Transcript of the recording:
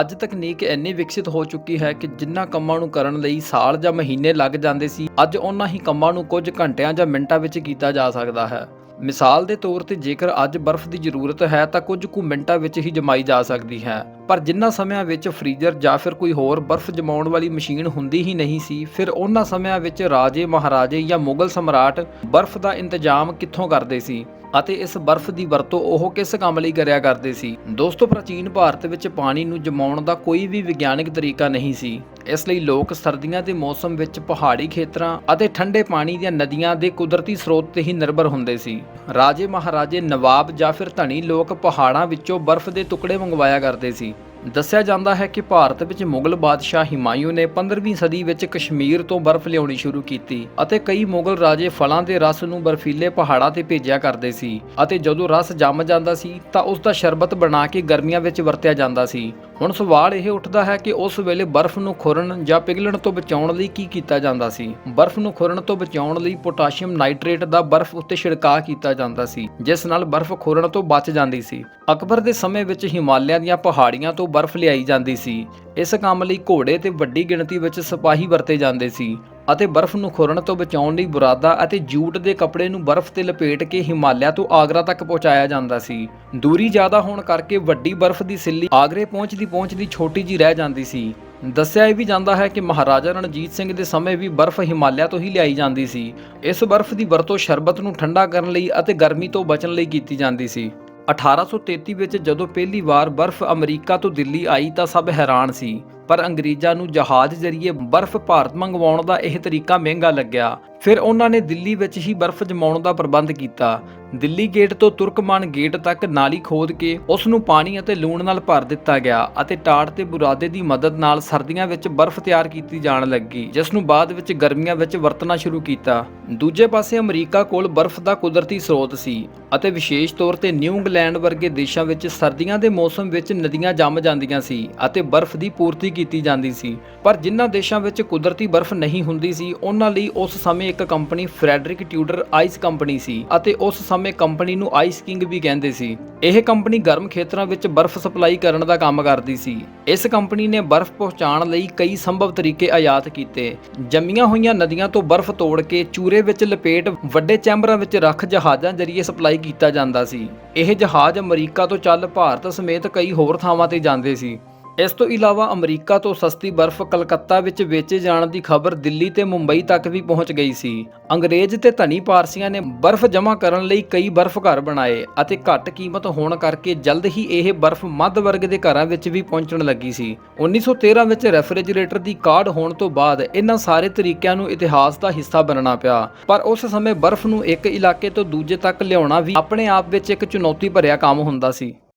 ਅੱਜ ਤਕਨੀਕ ਇੰਨੀ ਵਿਕਸਿਤ ਹੋ ਚੁੱਕੀ ਹੈ ਕਿ ਜਿੰਨਾ ਕੰਮਾਂ ਨੂੰ ਕਰਨ ਲਈ ਸਾਲ ਜਾਂ ਮਹੀਨੇ ਲੱਗ ਜਾਂਦੇ ਸੀ, ਅੱਜ ਉਹਨਾਂ ਹੀ ਕੰਮਾਂ ਨੂੰ ਕੁਝ ਘੰਟਿਆਂ ਜਾਂ ਮਿੰਟਾਂ ਵਿੱਚ ਕੀਤਾ ਜਾ ਸਕਦਾ ਹੈ। ਮਿਸਾਲ ਦੇ ਤੌਰ ਤੇ ਜੇਕਰ ਅੱਜ ਬਰਫ਼ ਦੀ ਜ਼ਰੂਰਤ ਹੈ ਤਾਂ ਕੁਝ ਕੁ ਮਿੰਟਾਂ ਵਿੱਚ ਹੀ ਜਮਾਈ ਜਾ ਸਕਦੀ ਹੈ। ਪਰ ਜਿਨ੍ਹਾਂ ਸਮਿਆਂ ਵਿੱਚ ਫ੍ਰੀਜ਼ਰ ਜਾਂ ਫਿਰ ਕੋਈ ਹੋਰ ਬਰਫ਼ ਜਮਾਉਣ ਵਾਲੀ ਮਸ਼ੀਨ ਹੁੰਦੀ ਹੀ ਨਹੀਂ ਸੀ, ਫਿਰ ਉਹਨਾਂ ਸਮਿਆਂ ਵਿੱਚ ਰਾਜੇ, ਮਹਾਰਾਜੇ ਜਾਂ ਮੁਗਲ ਸਮਰਾਟ ਬਰਫ਼ ਦਾ ਇੰਤਜ਼ਾਮ ਕਿੱਥੋਂ ਕਰਦੇ ਸੀ? ਅਤੇ ਇਸ ਬਰਫ਼ ਦੀ ਵਰਤੋਂ ਉਹ ਕਿਸ ਕੰਮ ਲਈ ਕਰਿਆ ਕਰਦੇ ਸੀ? ਦੋਸਤੋ, ਪ੍ਰਾਚੀਨ ਭਾਰਤ ਵਿੱਚ ਪਾਣੀ ਨੂੰ ਜਮਾਉਣ ਦਾ ਕੋਈ ਵੀ ਵਿਗਿਆਨਕ ਤਰੀਕਾ ਨਹੀਂ ਸੀ। ਇਸ ਲਈ ਲੋਕ ਸਰਦੀਆਂ ਦੇ ਮੌਸਮ ਵਿੱਚ ਪਹਾੜੀ ਖੇਤਰਾਂ ਅਤੇ ਠੰਡੇ ਪਾਣੀ ਦੀਆਂ ਨਦੀਆਂ ਦੇ ਕੁਦਰਤੀ ਸਰੋਤ ਤੇ ਹੀ ਨਿਰਭਰ ਹੁੰਦੇ ਸੀ। ਰਾਜੇ ਮਹਾਰਾਜੇ ਨਵਾਬ ਜਾਂ ਫਿਰ ਧਨੀ ਲੋਕ ਪਹਾੜਾਂ ਵਿੱਚੋਂ ਬਰਫ਼ ਦੇ ਟੁਕੜੇ ਮੰਗਵਾਇਆ ਕਰਦੇ ਸੀ। ਦੱਸਿਆ ਜਾਂਦਾ ਹੈ ਕਿ ਭਾਰਤ ਵਿੱਚ ਮੁਗਲ ਬਾਦਸ਼ਾਹ ਹਿਮਾਯੂ ਨੇ 15ਵੀਂ ਸਦੀ ਵਿੱਚ ਕਸ਼ਮੀਰ ਤੋਂ ਬਰਫ਼ ਲਿਆਉਣੀ ਸ਼ੁਰੂ ਕੀਤੀ ਅਤੇ ਕਈ ਮੁਗਲ ਰਾਜੇ ਫਲਾਂ ਦੇ ਰਸ ਨੂੰ ਬਰਫੀਲੇ ਪਹਾੜਾਂ ਤੇ ਭੇਜਿਆ ਕਰਦੇ ਸੀ ਅਤੇ ਜਦੋਂ ਰਸ ਜੰਮ ਜਾਂਦਾ ਸੀ ਤਾਂ ਉਸ ਦਾ ਸ਼ਰਬਤ ਬਣਾ ਕੇ ਗਰਮੀਆਂ ਵਿੱਚ ਵਰਤਿਆ ਜਾਂਦਾ ਸੀ। ਹੁਣ ਸਵਾਲ ਇਹ ਉੱਠਦਾ ਹੈ ਕਿ ਉਸ ਵੇਲੇ ਬਰਫ਼ ਨੂੰ ਖੁਰਨ ਜਾਂ ਪਿਘਲਣ ਤੋਂ ਬਚਾਉਣ ਲਈ ਕੀ ਕੀਤਾ ਜਾਂਦਾ ਸੀ? ਬਰਫ਼ ਨੂੰ ਖੁਰਨ ਤੋਂ ਬਚਾਉਣ ਲਈ ਪੋਟਾਸ਼ੀਅਮ ਨਾਈਟ੍ਰੇਟ ਦਾ ਬਰਫ਼ ਉੱਤੇ ਛਿੜਕਾਅ ਕੀਤਾ ਜਾਂਦਾ ਸੀ, ਜਿਸ ਨਾਲ ਬਰਫ਼ ਖੁਰਨ ਤੋਂ ਬਚ ਜਾਂਦੀ ਸੀ। ਅਕਬਰ ਦੇ ਸਮੇਂ ਵਿੱਚ ਹਿਮਾਲਿਆ ਦੀਆਂ ਪਹਾੜੀਆਂ ਤੋਂ ਬਰਫ਼ ਲਿਆਈ ਜਾਂਦੀ ਸੀ। ਇਸ ਕੰਮ ਲਈ ਘੋੜੇ ਤੇ ਵੱਡੀ ਗਿਣਤੀ ਵਿੱਚ ਸਿਪਾਹੀ ਵਰਤੇ ਜਾਂਦੇ ਸੀ। ਅਤੇ ਬਰਫ਼ ਨੂੰ ਖੁਰਨ ਤੋਂ ਬਚਾਉਣ ਲਈ ਬੁਰਾਦਾ ਅਤੇ ਜੂਟ ਦੇ ਕੱਪੜੇ ਨੂੰ ਬਰਫ਼ ਤੇ ਲਪੇਟ ਕੇ ਹਿਮਾਲਿਆ ਤੋਂ ਆਗਰਾ ਤੱਕ ਪਹੁੰਚਾਇਆ ਜਾਂਦਾ ਸੀ। ਦੂਰੀ ਜ਼ਿਆਦਾ ਹੋਣ ਕਰਕੇ ਵੱਡੀ ਬਰਫ਼ ਦੀ ਸਿੱਲੀ ਆਗਰੇ ਪਹੁੰਚਦੀ ਪਹੁੰਚਦੀ ਛੋਟੀ ਜੀ ਰਹਿ ਜਾਂਦੀ ਸੀ। ਦੱਸਿਆ ਇਹ ਵੀ ਜਾਂਦਾ ਹੈ ਕਿ ਮਹਾਰਾਜਾ ਰਣਜੀਤ ਸਿੰਘ ਦੇ ਸਮੇਂ ਵੀ ਬਰਫ਼ ਹਿਮਾਲਿਆ ਤੋਂ ਹੀ ਲਿਆਈ ਜਾਂਦੀ ਸੀ। ਇਸ ਬਰਫ਼ ਦੀ ਵਰਤੋਂ ਸ਼ਰਬਤ ਨੂੰ ਠੰਡਾ ਕਰਨ ਲਈ ਅਤੇ ਗਰਮੀ ਤੋਂ ਬਚਣ ਲਈ ਕੀਤੀ ਜਾਂਦੀ ਸੀ। 1833 ਵਿੱਚ ਜਦੋਂ ਪਹਿਲੀ ਵਾਰ ਬਰਫ਼ ਅਮਰੀਕਾ ਤੋਂ ਦਿੱਲੀ ਆਈ ਤਾਂ ਸਭ ਹੈਰਾਨ ਸੀ। ਪਰ ਅੰਗਰੇਜ਼ਾਂ ਨੂੰ ਜਹਾਜ਼ ਜ਼ਰੀਏ ਬਰਫ਼ ਭਾਰਤ ਮੰਗਵਾਉਣ ਦਾ ਇਹ ਤਰੀਕਾ ਮਹਿੰਗਾ ਲੱਗਿਆ। ਫਿਰ ਉਹਨਾਂ ਨੇ ਦਿੱਲੀ ਵਿੱਚ ਹੀ ਬਰਫ਼ ਜਮਾਉਣ ਦਾ ਪ੍ਰਬੰਧ ਕੀਤਾ। ਦਿੱਲੀ ਗੇਟ ਤੋਂ ਤੁਰਕਮਾਨ ਗੇਟ ਤੱਕ ਨਾਲੀ ਖੋਦ ਕੇ ਉਸ ਨੂੰ ਪਾਣੀ ਅਤੇ ਲੂਣ ਨਾਲ ਭਰ ਦਿੱਤਾ ਗਿਆ ਅਤੇ ਟਾਟ ਤੇ ਬੁਰਾਦੇ ਦੀ ਮਦਦ ਨਾਲ ਸਰਦੀਆਂ ਵਿੱਚ ਬਰਫ਼ ਤਿਆਰ ਕੀਤੀ ਜਾਣ ਲੱਗੀ, ਜਿਸ ਨੂੰ ਬਾਅਦ ਵਿੱਚ ਗਰਮੀਆਂ ਵਿੱਚ ਵਰਤਣਾ ਸ਼ੁਰੂ ਕੀਤਾ। ਦੂਜੇ ਪਾਸੇ ਅਮਰੀਕਾ ਕੋਲ ਬਰਫ਼ ਦਾ ਕੁਦਰਤੀ ਸਰੋਤ ਸੀ ਅਤੇ ਵਿਸ਼ੇਸ਼ ਤੌਰ ਤੇ ਨਿਊ ਇੰਗਲੈਂਡ ਵਰਗੇ ਦੇਸ਼ਾਂ ਵਿੱਚ ਸਰਦੀਆਂ ਦੇ ਮੌਸਮ ਵਿੱਚ ਨਦੀਆਂ ਜੰਮ ਜਾਂਦੀਆਂ ਸੀ ਅਤੇ ਬਰਫ਼ ਦੀ ਪੂਰਤੀ ਕੀਤੀ ਜਾਂਦੀ ਸੀ। ਪਰ ਜਿਨ੍ਹਾਂ ਦੇਸ਼ਾਂ ਵਿੱਚ ਕੁਦਰਤੀ ਬਰਫ਼ ਨਹੀਂ ਹੁੰਦੀ ਸੀ, ਉਹਨਾਂ ਲਈ ਉਸ ਸਮੇਂ ਇੱਕ company Frederic Tudor ice company ਸੀ ਅਤੇ ਉਸ ਸਮੇਂ ਕੰਪਨੀ ਨੂੰ ਆਈਸ ਕਿੰਗ ਵੀ ਕਹਿੰਦੇ ਸੀ। ਇਹ ਕੰਪਨੀ ਗਰਮ ਖੇਤਰਾਂ ਵਿੱਚ ਬਰਫ਼ ਸਪਲਾਈ ਕਰਨ ਦਾ ਕੰਮ ਕਰਦੀ ਸੀ। ਇਸ ਕੰਪਨੀ ਨੇ ਬਰਫ਼ ਪਹੁੰਚਾਉਣ ਲਈ ਕਈ ਸੰਭਵ ਤਰੀਕੇ ਆਯਾਤ ਕੀਤੇ। ਜੰਮੀਆਂ ਹੋਈਆਂ ਨਦੀਆਂ ਤੋਂ ਬਰਫ਼ ਤੋੜ ਕੇ ਚੂਰੇ ਵਿੱਚ ਲਪੇਟ ਵੱਡੇ ਚੈਂਬਰਾਂ ਵਿੱਚ ਰੱਖ ਜਹਾਜ਼ਾਂ ਜ਼ਰੀਏ ਸਪਲਾਈ ਕੀਤਾ ਜਾਂਦਾ ਸੀ। ਇਹ ਜਹਾਜ਼ ਅਮਰੀਕਾ ਤੋਂ ਚੱਲ ਭਾਰਤ ਸਮੇਤ ਕਈ ਹੋਰ ਥਾਵਾਂ ਤੇ ਜਾਂਦੇ ਸੀ। ਇਸ ਤੋਂ ਇਲਾਵਾ ਅਮਰੀਕਾ ਤੋਂ ਸਸਤੀ ਬਰਫ਼ ਕਲਕੱਤਾ ਵਿੱਚ ਵੇਚੇ ਜਾਣ ਦੀ ਖਬਰ ਦਿੱਲੀ ਤੇ ਮੁੰਬਈ ਤੱਕ ਵੀ ਪਹੁੰਚ ਗਈ ਸੀ। ਅੰਗਰੇਜ਼ ਤੇ ਧਨੀ ਪਾਰਸੀਆਂ ਨੇ ਬਰਫ਼ ਜਮ੍ਹਾਂ ਕਰਨ ਲਈ ਕਈ ਬਰਫ਼ ਘਰ ਬਣਾਏ ਅਤੇ ਘੱਟ ਕੀਮਤ ਹੋਣ ਕਰਕੇ ਜਲਦ ਹੀ ਇਹ ਬਰਫ਼ ਮੱਧ ਵਰਗ ਦੇ ਘਰਾਂ ਵਿੱਚ ਵੀ ਪਹੁੰਚਣ ਲੱਗੀ ਸੀ। 1913 ਵਿੱਚ ਰੈਫਰੀਜਰੇਟਰ ਦੀ ਕਾਢ ਹੋਣ ਤੋਂ ਬਾਅਦ ਇਹਨਾਂ ਸਾਰੇ ਤਰੀਕਿਆਂ ਨੂੰ ਇਤਿਹਾਸ ਦਾ ਹਿੱਸਾ ਬਣਨਾ ਪਿਆ। ਪਰ ਉਸ ਸਮੇਂ ਬਰਫ਼ ਨੂੰ ਇੱਕ ਇਲਾਕੇ ਤੋਂ ਦੂਜੇ ਤੱਕ ਲਿਆਉਣਾ ਵੀ ਆਪਣੇ ਆਪ ਵਿੱਚ ਇੱਕ ਚੁਣੌਤੀ ਭਰਿਆ ਕੰਮ ਹੁੰਦਾ ਸੀ।